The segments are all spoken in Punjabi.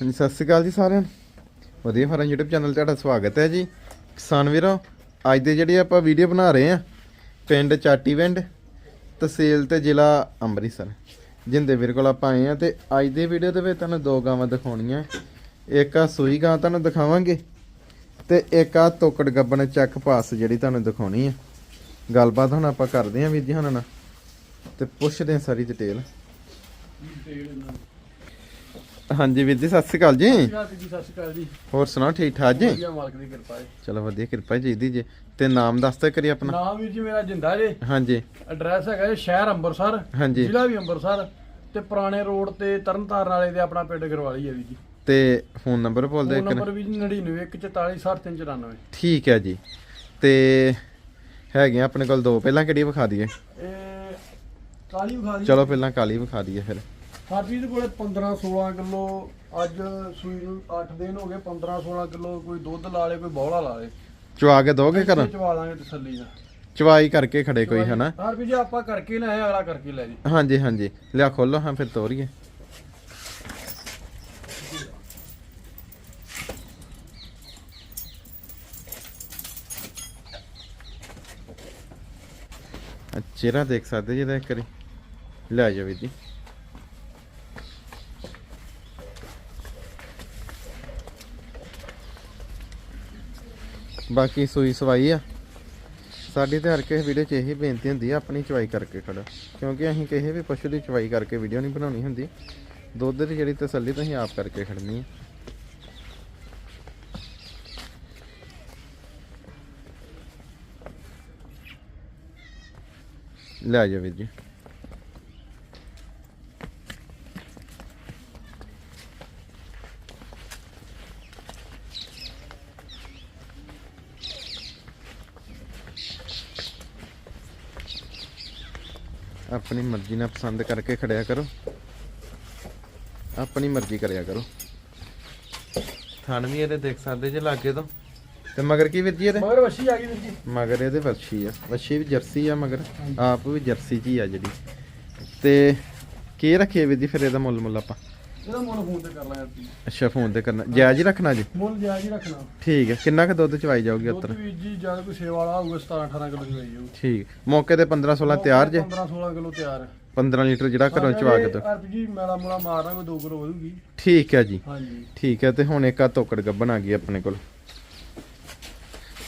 ਹਾਂਜੀ ਸਤਿ ਸ਼੍ਰੀ ਅਕਾਲ ਜੀ ਸਾਰਿਆਂ ਨੂੰ। ਵਧੀਆ ਫਾਰਮ YouTube ਚੈਨਲ ਤੇ ਤੁਹਾਡਾ ਸਵਾਗਤ ਹੈ ਜੀ। ਕਿਸਾਨ ਵੀਰੋ, ਅੱਜ ਦੇ ਜਿਹੜੇ ਆਪਾਂ ਵੀਡੀਓ ਬਣਾ ਰਹੇ ਆ ਪਿੰਡ ਚਾਟੀਵਿੰਡ ਤਹਿਸੀਲ ਤੇ ਜ਼ਿਲ੍ਹਾ ਅੰਮ੍ਰਿਤਸਰ। ਜਿੰਦੇ ਵੀਰ ਕੋਲ ਆਪਾਂ ਆਏ ਆ ਤੇ ਅੱਜ ਦੇ ਵੀਡੀਓ ਦੇ ਵਿੱਚ ਤੁਹਾਨੂੰ ਦੋ ਗਾਵਾਂ ਦਿਖਾਉਣੀਆਂ। ਇੱਕ ਆ ਸੂਈ ਗਾਂ ਤੁਹਾਨੂੰ ਦਿਖਾਵਾਂਗੇ ਤੇ ਇੱਕ ਆ ਤੋਕੜ ਗੱਬਣ ਚੱਕ ਪਾਸ ਜਿਹੜੀ ਤੁਹਾਨੂੰ ਦਿਖਾਉਣੀ ਆ। ਗੱਲਬਾਤ ਹੁਣ ਆਪਾਂ ਕਰਦੇ ਆ ਵੀਰ ਜੀ ਹੁਣ ਨਾਲ ਤੇ ਪੁੱਛਦੇ ਆ ਸਾਰੀ ਡਿਟੇਲ ਹਾਂਜੀ ਵੀਰ ਜੀ ਸਤਿ ਸ਼੍ਰੀ ਅਕਾਲ ਜੀ। ਸਤਿ ਸ਼੍ਰੀ ਅਕਾਲ ਜੀ ਸਤਿ ਸ਼੍ਰੀ ਅਕਾਲ ਜੀ। ਹੋਰ ਸੁਣਾਓ ਠੀਕ ਠਾਕ ਜੀ? ਵਧੀਆ ਮਾਲਕ ਦੀ ਕਿਰਪਾ ਹੈ ਚਲੋ ਵਧੀਆ ਕਿਰਪਾ ਜੀ ਦੀ ਜੀ। ਤੇ ਨਾਮ ਦੱਸ ਤੇ ਕਰੀ ਆਪਣਾ। ਨਾਮ ਵੀਰ ਜੀ ਮੇਰਾ ਜਿੰਦਾ ਜੇ। ਹਾਂਜੀ। ਐਡਰੈਸ ਹੈਗਾ ਜੀ ਸ਼ਹਿਰ ਅੰਮ੍ਰਿਤਸਰ ਹਾਂਜੀ। ਜ਼ਿਲ੍ਹਾ ਵੀ ਅੰਮ੍ਰਿਤਸਰ ਤੇ ਪੁਰਾਣੇ ਰੋਡ ਤੇ ਤਰਨਤਾਰਨ ਵਾਲੇ ਦੇ ਆਪਣਾ ਪਿੰਡ ਗਰਵਾਲੀ ਹੈ ਵੀਰ ਜੀ। ਤੇ ਫੋਨ ਨੰਬਰ ਬੋਲ ਦੇ ਫੋਨ ਨੰਬਰ ਵੀ 9914460394 ਠੀਕ ਹੈ ਜੀ। ਤੇ ਹੈਗੇ ਆ ਆਪਣੇ ਕੋਲ ਦੋ ਪਹਿਲਾਂ ਕਿਹੜੀ ਵਿਖਾ ਦਈਏ? ਇਹ ਕਾਲੀ ਵਿਖਾ ਦੀ ਚਲੋ ਪਹਿਲਾਂ ਕਾਲੀ ਵਿਖਾ ਦਈਏ ਫਿਰ। ਹਰਪ੍ਰੀਤ ਕੋਲੇ 15 16 ਕਿਲੋ ਅੱਜ ਸੂਈ ਨੂੰ 8 ਦਿਨ ਹੋ ਗਏ 15 16 ਕਿਲੋ ਕੋਈ ਦੁੱਧ ਲਾ ਲੇ ਕੋਈ ਬੌਲਾ ਲਾ ਲੇ। ਚਵਾ ਕੇ ਦੋਗੇ ਘਰ? ਚਵਾ ਦਾਂਗੇ ਤਸੱਲੀ ਨਾਲ। ਚਵਾਈ ਕਰਕੇ ਖੜੇ ਕੋਈ ਹਨਾ? ਹਰਪ੍ਰੀਤ ਜੀ ਆਪਾਂ ਕਰਕੇ ਲੈ ਆਏ ਅਗਲਾ ਕਰਕੇ ਲੈ ਜੀ। ਹਾਂਜੀ ਹਾਂਜੀ। ਲਿਆ ਖੋਲੋ ਹਾਂ ਫਿਰ ਤੋਰੀਏ। ਚਿਹਰਾ ਦੇਖ ਸਕਦੇ ਜੀ ਇਹਦਾ ਇੱਕ ਵਾਰੀ? ਲੈ ਜਾਓ ਵੀਰ ਜੀ। ਬਾਕੀ ਸੂਈ ਸਵਾਈ ਆ। ਸਾਡੀ ਤੇ ਹਰ ਕਿਸੇ ਵੀਡੀਓ 'ਚ ਇਹੀ ਬੇਨਤੀ ਹੁੰਦੀ ਆ, ਆਪਣੀ ਚਵਾਈ ਕਰਕੇ ਖੜੋ। ਕਿਉਂਕਿ ਅਸੀਂ ਕਿਸੇ ਵੀ ਪਸ਼ੂ ਦੀ ਚਵਾਈ ਕਰਕੇ ਵੀਡੀਓ ਨਹੀਂ ਬਣਾਉਣੀ ਹੁੰਦੀ। ਦੁੱਧ ਦੀ ਜਿਹੜੀ ਤਸੱਲੀ ਤੁਸੀਂ ਆਪ ਕਰਕੇ ਖੜਨੀ ਹੈ ਲੈ ਜਾਓ ਵੀਰ ਜੀ। ਆਪਣੀ ਮਰਜ਼ੀ ਨਾਲ ਪਸੰਦ ਕਰਕੇ ਖੜਿਆ ਕਰੋ। ਆਪਣੀ ਮਰਜ਼ੀ ਕਰਿਆ ਕਰੋ। ਥਣ ਵੀ ਇਹਦੇ ਦੇਖ ਸਕਦੇ ਜੇ ਲਾਗੇ ਤੋਂ। ਤੇ ਮਗਰ ਕੀ ਵੀਰ ਜੀ ਇਹਦੇ? ਮਗਰ ਵਸ਼ੀ ਆ ਗਈ ਵੀਰ ਜੀ। ਮਗਰ ਇਹਦੇ ਵੱਛੀ ਆ। ਵੱਛੀ ਵੀ ਜਰਸੀ ਆ ਮਗਰ। ਆਪ ਵੀ ਜਰਸੀ ਜੀ ਆ ਜਿਹੜੀ। ਤੇ ਕੀ ਰੱਖੀਏ ਵੀਰ ਜੀ ਫਿਰ ਇਹਦਾ ਮੁੱਲ ਮੁੱਲ ਆਪਾਂ? ਇਹਦਾ ਮੁੱਲ ਫੋਨ ਤੇ ਕਰ ਲਾਂਗੇ ਹਰਪ੍ਰੀਤ ਅੱਛਾ ਫੋਨ ਤੇ ਕਰਨਾ। ਜਾਇਜ਼ ਹੀ ਰੱਖਣਾ ਜੀ? ਮੁੱਲ ਜਾਇਜ਼ ਹੀ ਰੱਖਣਾ। ਠੀਕ ਹੈ ਕਿੰਨਾ ਕੁ ਦੁੱਧ ਚਵਾਈ ਜਾਊਗੀ ਦੁੱਧ ਉੱਤਰ ਵੀ ਜੀ ਜਦ ਕੋਈ ਸੇਵਾ ਵਾਲਾ ਹੋਊਗਾ 17 18 ਕਿਲੋ ਦੀ ਹੋਈ ਜਾਊ ਠੀਕ ਮੌਕੇ ਤੇ 15 16 ਤਿਆਰ ਜੇ? 15 16 ਕਿਲੋ ਤਿਆਰ। ਹੈ 15 ਲੀਟਰ ਜਿਹੜਾ ਘਰੋਂ ਚਵਾ ਕੇ ਦੋ। ਹਰਪ੍ਰੀਤ ਜੀ ਮੇਲਾ ਮੂਲਾ ਮਾਰਨਾ ਕੋਈ 2 ਕਿਲੋ ਵਧੂਗੀ। ਠੀਕ ਹੈ ਜੀ। ਹਾਂਜੀ। ਠੀਕ ਹੈ ਤੇ ਹੁਣ ਇੱਕ ਆ ਤੋਕੜ ਗੱਬਣ ਆ ਗਈ ਆਪਣੇ ਕੋਲ।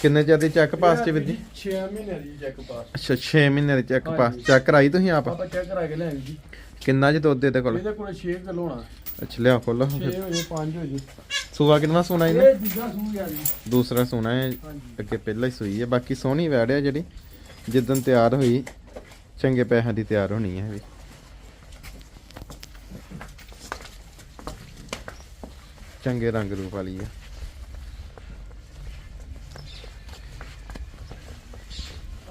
ਕਿੰਨੇ ਚਿਰ ਦੀ ਚੈੱਕ ਪਾਸ ਚ ਵੀਰ ਜੀ? 6 ਮਹੀਨੇ ਦੀ ਚੈੱਕ ਪਾਸ ਅੱਛਾ 6 ਮਹੀਨੇ ਦੀ ਚੈੱਕ ਪਾਸ। ਚੈੱਕ ਕਰਾਈ ਤੁਸੀਂ ਆਪ? ਆਪਾਂ ਚੈੱਕ ਕਰਾ ਕੇ ਲੈ ਆਏ ਜੀ। ਕਿੰਨਾ ਜੀ ਦੁੱਧ ਇਹਦੇ ਕੋਲ? ਇਹਦੇ ਕੋਲ 6 ਕਿਲੋ ਹੋਣਾ। ਅੱਛਾ ਲਿਆ ਖੋਲੋ 6 ਹੋ ਜੇ 5 ਹੋ ਜੇ। ਸੂਆ ਕਿੰਨਾ ਸੋਨਾ ਇਹਨੇ? ਇਹ ਦੂਜਾ ਸੂ ਜੀ। ਦੂਸਰਾ ਸੋਨਾ ਹੈ। ਅੱਗੇ ਪਹਿਲਾਂ ਹੀ ਸੂਈ ਹੈ ਬਾਕੀ ਸੋਹਣੀ ਵੈੜ ਹੈ ਜਿਹੜੀ। ਜਿੱਦਨ ਤਿਆਰ ਹੋਈ ਚੰਗੇ ਪੈਸਿਆਂ ਦੀ ਤਿਆਰ ਹੋਣੀ ਹੈ ਇਹ ਵੀ। ਚੰਗੇ ਰੰਗ ਰੂਪ ਵਾਲੀ ਹੈ।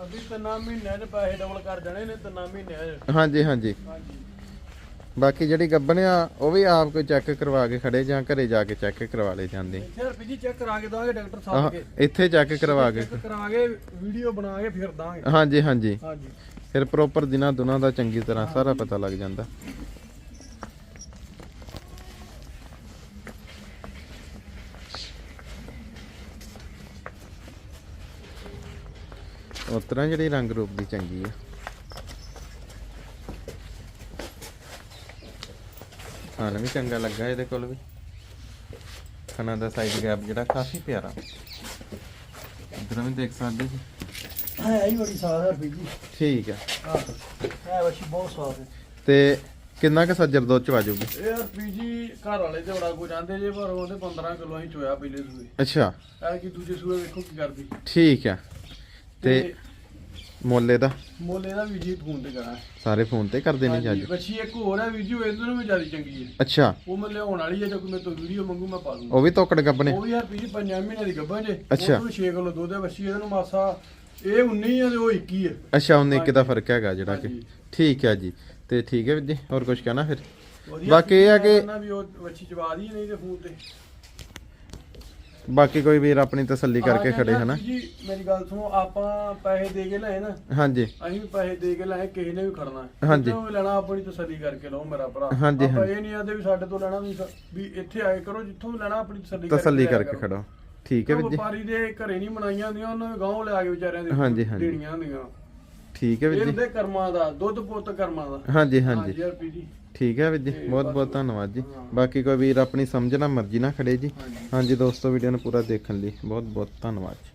ਅਭੀ ਤਿੰਨਾਂ ਮਹੀਨਿਆਂ ਦੇ ਪੈਸੇ ਡਬਲ ਕਰ ਦੇਣੇ ਨੇ ਤਿੰਨਾਂ ਮਹੀਨਿਆਂ ਚ। ਹਾਂਜੀ ਹਾਂਜੀ। ਹਾਂਜੀ। ਬਾਕੀ ਜਿਹੜੀ ਗੱਬਣ ਆ ਉਹ ਵੀ ਆਪ ਕੋਈ ਚੈੱਕ ਕਰਵਾ ਕੇ ਖੜੇ ਜਾਂ ਘਰੇ ਜਾ ਕੇ ਚੈੱਕ ਕਰਵਾ ਲਏ ਜਾਂਦੇ। ਇੱਥੇ ਚੈੱਕ ਕਰਾ ਕੇ ਦਾਂਗੇ ਡਾਕਟਰ ਆਹ, ਸਾਹਿਬ ਕੇ ਇੱਥੇ ਚੈੱਕ ਕਰਵਾ ਕੇ। ਚੈੱਕ ਕਰਾ ਕੇ ਵੀਡੀਓ ਬਣਾ ਕੇ ਫਿਰ ਦਾਂਗੇ। ਹਾਂਜੀ ਹਾਂਜੀ। ਹਾਂਜੀ। ਫਿਰ ਪ੍ਰੋਪਰ ਦਿਨਾਂ ਦੁਨਾਂ ਦਾ ਚੰਗੀ ਤਰ੍ਹਾਂ ਸਾਰਾ ਪਤਾ ਲੱਗ ਜਾਂਦਾ। ਉਸ ਤਰ੍ਹਾਂ ਜਿਹੜੀ ਰੰਗ ਰੂਪ ਦੀ ਚੰਗੀ ਆ। ਖਾਣ ਵੀ ਚੰਗਾ ਲੱਗਾ ਇਹਦੇ ਕੋਲ ਵੀ। ਖਾਣਾ ਦਾ ਸਾਈਜ਼ ਗੈਪ ਜਿਹੜਾ ਕਾਫੀ ਪਿਆਰਾ। ਇਧਰ ਵੀ ਦੇਖ ਸਕਦੇ ਜੀ। ਹੈ ਹੀ ਬੜੀ ਸਾਦ ਹਰਪੀ ਜੀ। ਠੀਕ ਹੈ। ਹੈ ਵਸ਼ੀ ਬਹੁਤ ਸਵਾਦ ਹੈ। ਤੇ ਕਿੰਨਾ ਕੁ ਸੱਜਰ ਦੁੱਧ ਚ ਵਾਜੂਗੀ? ਇਹ ਹਰਪੀ ਜੀ ਘਰ ਵਾਲੇ ਤੇ ਬੜਾ ਕੋ ਜਾਂਦੇ ਜੇ ਪਰ ਉਹਦੇ 15 ਕਿਲੋ ਅਸੀਂ ਚੋਇਆ ਪਹਿਲੇ ਸੂਏ। ਅੱਛਾ। ਐ ਕਿ ਦੂਜੇ ਸੂਏ ਵੇਖੋ ਕੀ ਕਰਦੀ। ਠੀਕ ਆ ਤੇ ਮੁੱਲ ਇਹਦਾ ਮੁੱਲ ਇਹਦਾ ਵੀ ਜੀ ਫੋਨ ਤੇ ਕਰਾਂ। ਸਾਰੇ ਫੋਨ ਤੇ ਕਰਦੇ ਨੇ ਜੱਜ ਬੱਚੀ ਇੱਕ ਹੋਰ ਹੈ ਵੀਡੀਓ ਇਹਨਾਂ ਨੂੰ ਵੀ ਜ਼ਿਆਦਾ ਚੰਗੀ ਹੈ। ਅੱਛਾ। ਉਹ ਮੈਂ ਲਿਆਉਣ ਵਾਲੀ ਹੈ ਜੇ ਕੋਈ ਮੇਰੇ ਤੋਂ ਵੀਡੀਓ ਮੰਗੂ ਮੈਂ ਪਾ ਦੂੰਗਾ। ਉਹ ਵੀ ਤੋਕੜ ਗੱਬਣੇ ਉਹ ਵੀ ਯਾਰ ਪੀਜੀ ਪੰਜਾਂ ਮਹੀਨੇ ਦੀ ਗੱਭਾ ਜੇ। ਅੱਛਾ। ਉਹ 6 ਕਿਲੋ ਦੁੱਧ ਹੈ ਬੱਚੀ ਇਹਨੂੰ ਮਾਸਾ ਇਹ 19 ਹੈ ਤੇ ਉਹ 21 ਹੈ ਅੱਛਾ ਉਹਨੇ ਇੱਕ ਦਾ ਫ਼ਰਕ ਹੈਗਾ ਜਿਹੜਾ ਕਿ। ਹਾਂਜੀ। ਠੀਕ ਹੈ ਜੀ। ਤੇ ਠੀਕ ਹੈ ਵੀਰ ਜੀ ਹੋਰ ਕੁਝ ਕਹਿਣਾ ਫਿਰ? ਵਧੀਆ ਬਾਕੀ ਇਹ ਆ ਕਿ- ਨਾ ਵੀ ਉਹ ਬੱਚੀ ਜਵਾ ਦੀ ਨਹੀਂ ਤੇ ਫੋਨ ਤੇ। ਬਾਕੀ ਕੋਈ ਵੀਰ ਆਪਣੀ ਤਸੱਲੀ ਕਰਕੇ ਖੜੇ ਹਨਾ? ਜੀ ਮੇਰੀ ਗੱਲ ਸੁਣੋ ਆਪਾਂ ਪੈਸੇ ਦੇ ਕੇ ਲਏ ਨਾ। ਹਾਂਜੀ। ਅਸੀਂ ਵੀ ਪੈਸੇ ਦੇ ਕੇ ਲਏ ਕਿਸੇ ਨੇ ਵੀ ਖੜਨਾ। ਹਾਂਜੀ। ਵੀ ਲੈਣਾ ਆਪਣੀ ਤਸੱਲੀ ਕਰਕੇ ਲਓ ਮੇਰਾ ਭਰਾ। ਹਾਂਜੀ, ਆਪਾਂ ਹਾਂਜੀ। ਇਹ ਨਹੀਂ ਆਦੇ ਵੀ ਸਾਡੇ ਤੋਂ ਲੈਣਾ ਵੀ ਇੱਥੇ ਆਏ ਕਰੋ ਜਿੱਥੋਂ ਵੀ ਲੈਣਾ ਆਪਣੀ ਤਸੱਲੀ ਤਸੱਲੀ ਲਿਆ ਕਰਕੇ ਕਰੋ। ਖੜੋ। ਠੀਕ ਹੈ ਵੀਰ ਜੀ। ਵਪਾਰੀ ਦੇ ਘਰੇ ਨਹੀਂ ਬਣਾਈਆਂ ਹੁੰਦੀਆਂ ਉਹਨਾਂ ਨੇ ਗਾਂਵ ਲਿਆ ਕੇ ਵਿਚਾਰਿਆਂ ਦੇ ਹਾਂਜੀ, ਹਾਂਜੀ। ਦੇਣੀਆਂ ਹੁੰਦੀਆਂ। ਠੀਕ ਹੈ ਵੀਰ ਜੀ। ਹੁੰਦੇ ਕਰਮਾਂ ਦਾ ਦੁੱਧ ਪੁੱਤ ਕਰਮਾਂ ਦਾ। ਹਾਂਜੀ ਹਾਂਜੀ। ਹਰਪੀ ਜੀ। ਠੀਕ ਹੈ ਵੀਰ ਜੀ ਬਹੁਤ ਬਹੁਤ ਧੰਨਵਾਦ ਜੀ। ਬਾਕੀ ਕੋਈ ਵੀਰ ਆਪਣੀ ਸਮਝ ਨਾਲ ਮਰਜ਼ੀ ਨਾਲ ਖੜੇ ਜੀ। ਹਾਂਜੀ। ਹਾਂਜੀ ਦੋਸਤੋ ਵੀਡੀਓ ਨੂੰ ਪੂਰਾ ਦੇਖਣ ਲਈ ਬਹੁਤ ਬਹੁਤ ਧੰਨਵਾਦ ਜੀ।